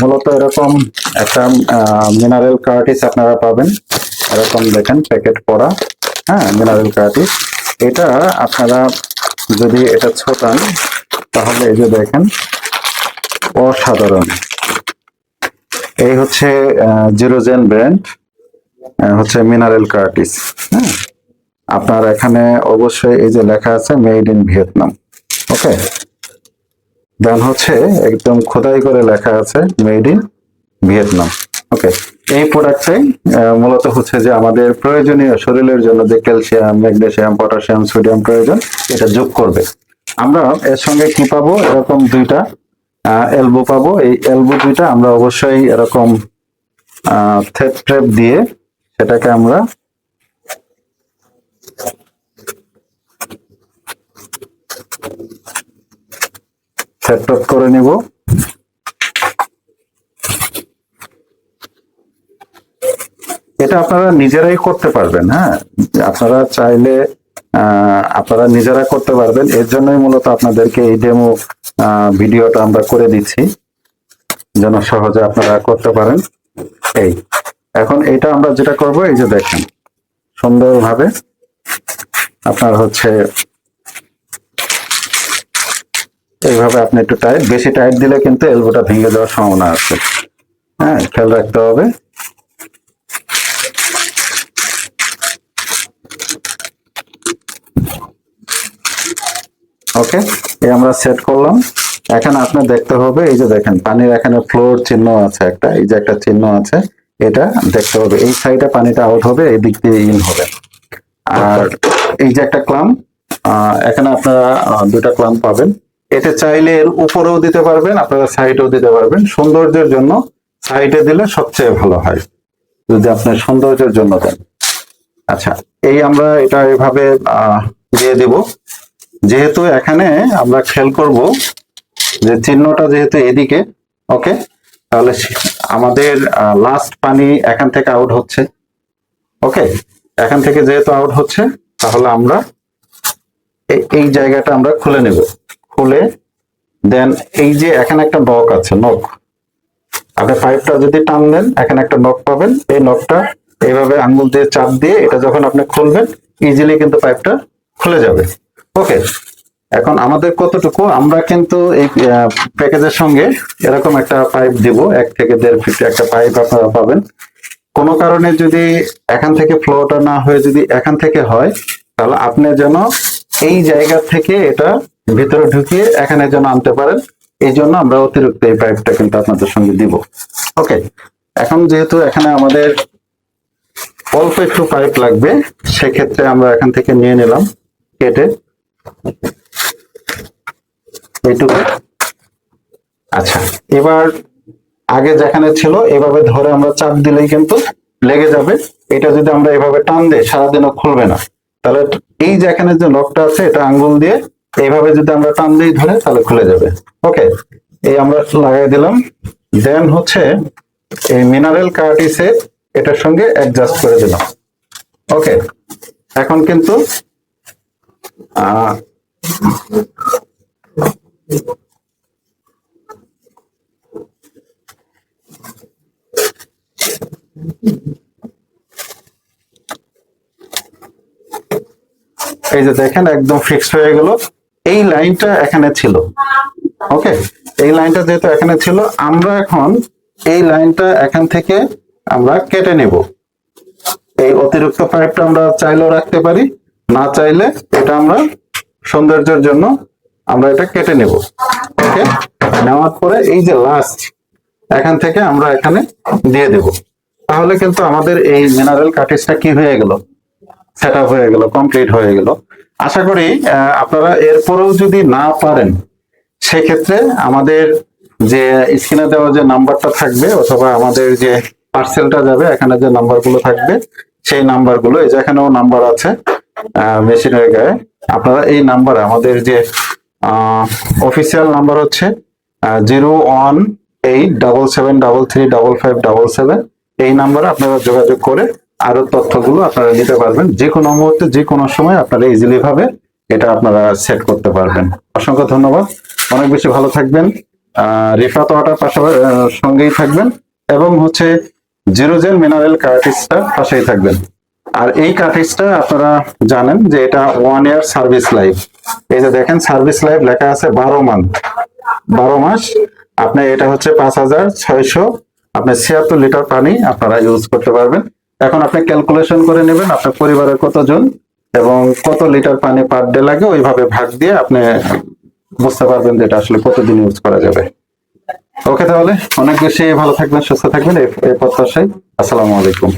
মূলত এরকম একটা মিনারেল কার্টিস আপনারা পাবেন। এরকম দেখেন প্যাকেট করা হ্যাঁ মিনারেল কার্টিস এটা আপনারা যদি এটা ছোটান, তাহলে এই যে দেখেন, অসাধারণ। এই হচ্ছে জিরোজেন ব্র্যান্ড হচ্ছে মিনারেল কার্টিস হ্যাঁ। আপনার এখানে অবশ্যই এই যে লেখা আছে made in Vietnam okay then হচ্ছে একদম খোদাই করে লেখা আছে মেড ইন ভিয়েতনাম ওকে এই প্রোডাক্টটাই মূলত হচ্ছে যে আমাদের প্রয়োজনীয় শরীরের জন্য যে ক্যালসিয়াম ম্যাগনেসিয়াম পটাশিয়াম সোডিয়াম প্রয়োজন, এটা যোগ করবে। আমরা এর সঙ্গে কি পাবো? এরকম দুইটা এলবো পাবো। এই এলবো দুইটা আমরা অবশ্যই এরকম থেপ ট্রেপ দিয়ে সেটাকে আমরা সেট করে নিব। এটা আপনারা নিজেরাই করতে পারবেন হ্যাঁ? আপনারা চাইলে আপনারা নিজেরা করতে পারবেন। এর জন্যই মূলত আপনাদেরকে এই ডেমো ভিডিওটা আমরা করে দিচ্ছি, যেন সহজে আপনারা করতে পারেন। এই, এখন এটা আমরা যেটা করব, এই যে দেখেন, সুন্দরভাবে আপনার হচ্ছে এইভাবে আপনি একটু টাইট বেশি টাইট দিলে কিন্তু এলবোটা ভেঙে যাওয়ার সম্ভাবনা আছে। হ্যাঁ খেয়াল রাখতে হবে। ওকে এই আমরা সেট করলাম। এখন আপনার দেখতে হবে এই যে দেখেন পানির এখানে ফ্লোর চিহ্ন আছে একটা এই যে একটা চিহ্ন আছে এটা দেখতে হবে। এই সাইডে পানিটা আউট হবে এই দিক দিয়ে ইন হবে। আর এই যে একটা ক্লাম এখানে আপনারা দুটা ক্লাম পাবেন। এটা চাইলে এর উপরেও দিতে পারবেন, আপনারা সাইডেও দিতে পারবেন। সৌন্দর্যের জন্য সাইডে দিলে সবচেয়ে ভালো হয়, যদি আপনি সৌন্দর্যের জন্য দেন। আচ্ছা এই আমরা এটা এভাবে দিয়ে দিব। যেহেতু এখানে আমরা খেয়াল করব যে চিহ্নটা যেহেতু এদিকে, ওকে? তাহলে আমাদের লাস্ট পানি এখান থেকে আউট হচ্ছে, ওকে? এখান থেকে যেহেতু আউট হচ্ছে, তাহলে আমরা এই জায়গাটা আমরা খুলে নেব। খুলে দেন এই যে এখানে একটা নখ আছে নখ আপনি পাইপটা যদি টান দেন, এখানে একটা নখ পাবেন। এই নখটা এইভাবে আঙ্গুল দিয়ে চাপ দিয়ে এটা যখন আপনি খুলবেন ইজিলি কিন্তু পাইপটা খুলে যাবে। ওকে এখন আমাদের কতটুকু? আমরা কিন্তু এই প্যাকেজের সঙ্গে এরকম একটা পাইপ দিব, এক থেকে দেড় ফিট একটা পাইপ আপনারা পাবেন। কোনো কারণে যদি এখান থেকে ফ্লোটা না হয়ে যদি এখান থেকে হয়, তাহলে আপনি যেন এই জায়গা থেকে এটা ভিতরে ঢুকিয়ে এখানে যেন আনতে পারেন, এই জন্য আমরা অতিরিক্ত এই পাইপটা কিন্তু আপনাদের সঙ্গে দিব। ওকে এখন যেহেতু এখানে আমাদের অল্প একটু পাইপ লাগবে, সেক্ষেত্রে আমরা এখান থেকে নিয়ে নিলাম কেটে। এইটুকু। আচ্ছা এবার আগে যেখানে ছিল, এভাবে ধরে আমরা চাপ দিলেই কিন্তু লেগে যাবে। এটা যদি আমরা এভাবে টান দিই, সারাদিনও খুলবে না। তাহলে এই যেখানে যে লকটা আছে, এটা আঙ্গুল দিয়ে এইভাবে যদি আমরা টান দিই ধরে, তাহলে খুলে যাবে। ওকে, এই আমরা লাগাই দিলাম। দেন হচ্ছে এই মিনারেল কার্টিসে এটার সঙ্গে অ্যাডজাস্ট করে দিলাম। ওকে, এখন কিন্তু এই যে দেখেন, একদম ফিক্সড হয়ে গেল। এই লাইনটা এখানে ছিল। ওকে? এই লাইনটা যেহেতু এখানে ছিল, আমরা এখন এই লাইনটা এখান থেকে আমরা কেটে নেব। এই অতিরিক্ত পাইপটা আমরা চাইলেও রাখতে পারি, না চাইলে এটা আমরা সৌন্দর্যের জন্য আমরা এটা কেটে নেব। ওকে? নেওয়ার পরে এই যে লাস্ট এখান থেকে আমরা এখানে দিয়ে দেব। তাহলে কিন্তু আমাদের এই মিনারেল কাটিসটা কি হয়ে গেল? সেট আপ হয়ে গেল কমপ্লিট হয়ে গেল। আশা করি আপনারা এরপরেও যদি না পারেন, সেক্ষেত্রে আমাদের যে স্ক্রিনে দেওয়া যে নাম্বারটা থাকবে, অথবা আমাদের যে পার্সেলটা যাবে, এখানে যে নাম্বারগুলো থাকবে, সেই নাম্বারগুলো, এই যে এখানেও নাম্বার আছে মেশিনের গায়ে, আপনারা এই নাম্বারে আমাদের যে অফিসিয়াল নাম্বার হচ্ছে zero one eight double seven double three double five double seven, এই নাম্বারে আপনারা যোগাযোগ করে আরও তথ্যগুলো আপনারা নিতে পারবেন। যে কোনো মুহূর্তে, যে কোনো সময় আপনারা ইজিলি ভাবে এটা আপনারা সেট করতে পারবেন। অসংখ্য ধন্যবাদ। অনেক বেশি ভালো থাকবেন। রিফাত ওয়াটার পাশাপাশি সঙ্গেই থাকবেন এবং হচ্ছে জিরোজেন মিনারেল কার্টিসটা পাশেই থাকবেন। আর এই কার্টিসটা আপনারা জানেন যে এটা ওয়ান ইয়ার সার্ভিস লাইফ এই যে দেখেন সার্ভিস লাইফ লেখা আছে বারো মান্থ বারো মাস আপনার এটা হচ্ছে পাঁচ হাজার ছয়শো আপনার ছিয়াত্তর লিটার পানি আপনারা ইউজ করতে পারবেন। এখন আপনি ক্যালকুলেশন করে নেবেন আপনার পরিবারের কতজন এবং কত লিটার পানি পার ডে লাগে, ওইভাবে ভাগ দিয়ে আপনি বুঝতে পারবেন যে এটা আসলে কতদিন ইউজ করা যাবে। ওকে তাহলে, অনেক বেশি ভালো থাকবেন, সুস্থ থাকবেন এই প্রত্যাশায়। আসসালামু আলাইকুম।